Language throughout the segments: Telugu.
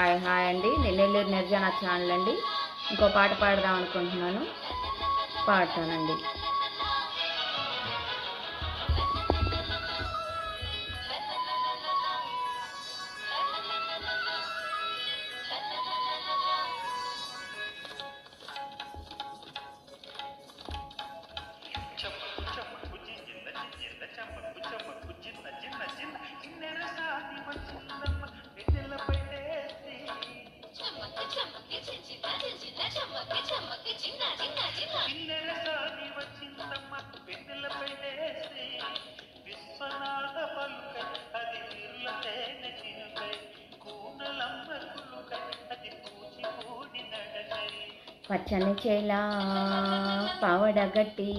హాయ్ హాయ్ అండి. నేను నెల్లూరు నిర్జన ఛానల్ అండి. ఇంకో పాట పాడదాం అనుకుంటున్నాను. పాడతానండి. పచ్చని చేలా పావడగట్టి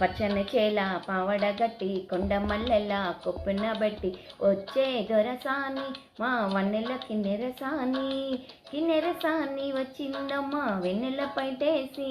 పచ్చని చేల పావడగట్టి కొండ మల్లెలా కొప్పున బట్టి వచ్చే దొరసాని మా వన్నెల కిన్నెరసాని కిన్నెరసాని వచ్చిందమ్మా వెన్నెల పైటేసి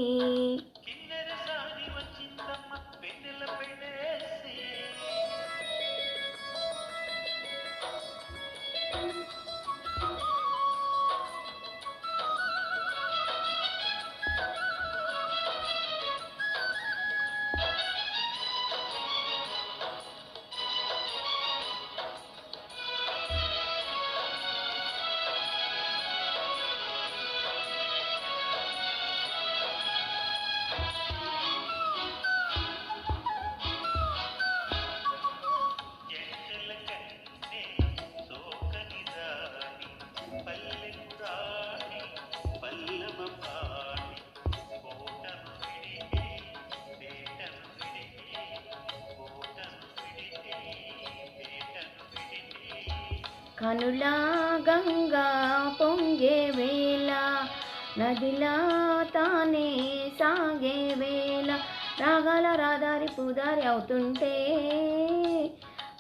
కనులా గంగా పొంగే వేళ నదిలా తానే సాగే వేళ. రాగాల రాదారి పూదారి అవుతుంటే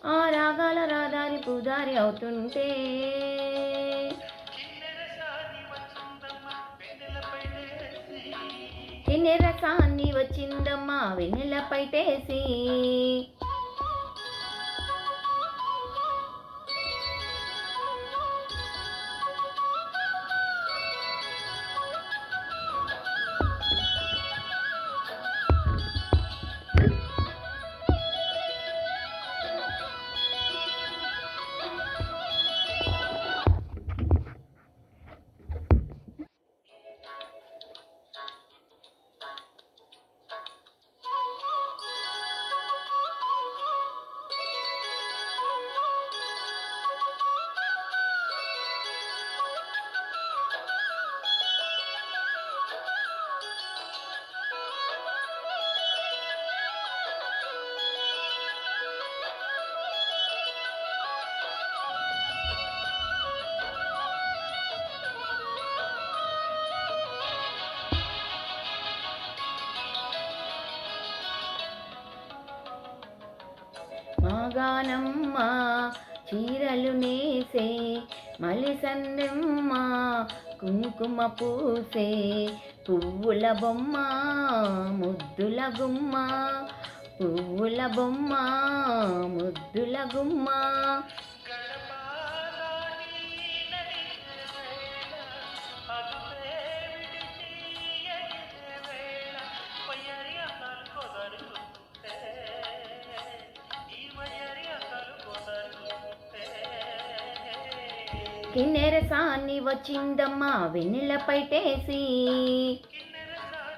ఆ రాగాల రాదారి పూదారి అవుతుంటే. కిన్నెర వచ్చిందమ్మా వెన్నెలపై లేసి మాగానమ్మ చీరలు నేసే మలిసందెమ్మ కుంకుమ పూసే పువ్వుల బొమ్మ ముద్దుల గుమ్మ పువ్వుల బొమ్మ ముద్దుల గుమ్మ. కిన్నెరసాన్ని వచ్చిందమ్మా వెన్నెల పైటేసి. వెన్నెలపై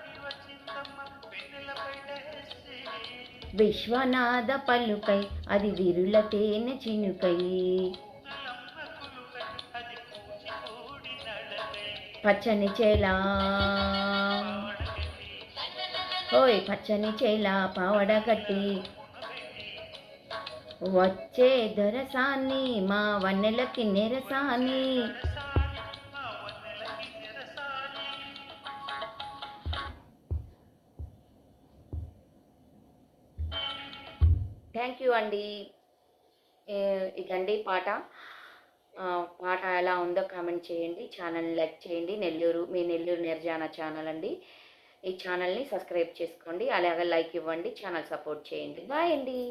విశ్వనాథ పలుకై అది విరుల తేనె చినుకై. పచ్చని చేలా. ఓయ్ పచ్చని చేలా పావడ కట్టి. వచ్చే దొరసాని మా వన్నెలకి నిరసాని. థ్యాంక్ యూ అండి. ఇదండి పాట. పాట ఎలా ఉందో కామెంట్ చేయండి. ఛానల్ని లైక్ చేయండి. నెల్లూరు మీ నెల్లూరు నిర్జాన ఛానల్ అండి. ఈ ఛానల్ని సబ్స్క్రైబ్ చేసుకోండి. అలాగే లైక్ ఇవ్వండి. ఛానల్ సపోర్ట్ చేయండి. బాయ్ అండి.